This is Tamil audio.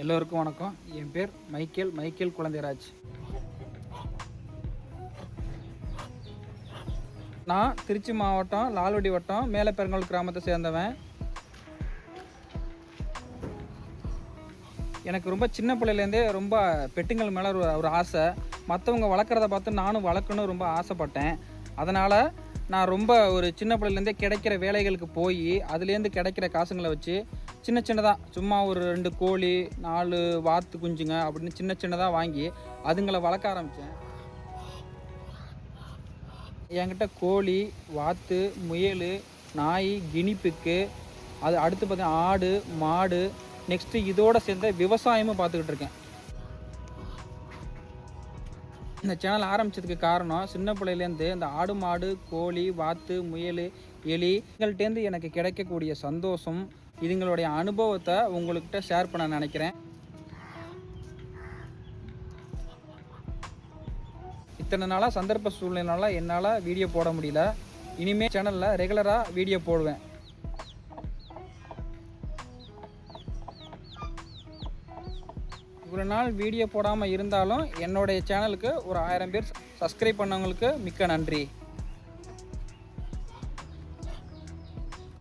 எல்லோருக்கும் வணக்கம். என் பேர் மைக்கேல் மைக்கேல் குழந்தைராஜ். நான் திருச்சி மாவட்டம் லால்வடி வட்டம் மேலப்பெருங்கல் கிராமத்தை சேர்ந்தவன். எனக்கு ரொம்ப சின்ன பிள்ளையிலேருந்தே ரொம்ப பெட்டுங்கள் மேலே ஒரு ஒரு ஆசை. மற்றவங்க வளர்க்குறத பார்த்து நானும் வளர்க்கணும் ரொம்ப ஆசைப்பட்டேன். அதனால் நான் ரொம்ப ஒரு சின்ன பிள்ளையிலேருந்தே கிடைக்கிற வேலைகளுக்கு போய் அதுலேருந்து கிடைக்கிற காசுங்களை வச்சு சின்ன சின்னதாக சும்மா ஒரு ரெண்டு கோழி நாலு வாத்து குஞ்சுங்க அப்படின்னு சின்ன சின்னதாக வாங்கி அதுங்களை வளர்க்க ஆரம்பித்தேன் என்கிட்ட கோழி வாத்து முயல் நாய் கினிப்புக்கு அது அடுத்து பார்த்தீங்கன்னா ஆடு மாடு நெக்ஸ்ட்டு இதோடு சேர்ந்த விவசாயமும் பார்த்துக்கிட்டு இருக்கேன். இந்த சேனல் ஆரம்பிச்சதுக்கு காரணம் சின்ன பிள்ளையிலேருந்து இந்த ஆடு மாடு கோழி வாத்து முயல் எலி இதுங்கள்ட்டேருந்து எனக்கு கிடைக்கக்கூடிய சந்தோஷம் இதுங்களுடைய அனுபவத்தை உங்கள்கிட்ட ஷேர் பண்ண நினைக்கிறேன். இத்தனை நாளாக சந்தர்ப்ப சூழ்நிலைனால என்னால் வீடியோ போட முடியல. இனிமேல் சேனலில் ரெகுலராக வீடியோ போடுவேன். இவ்வளோ நாள் வீடியோ போடாமல் இருந்தாலும் என்னுடைய சேனலுக்கு ஒரு ஆயிரம் பேர் சப்ஸ்கிரைப் பண்ணவங்களுக்கு மிக்க நன்றி.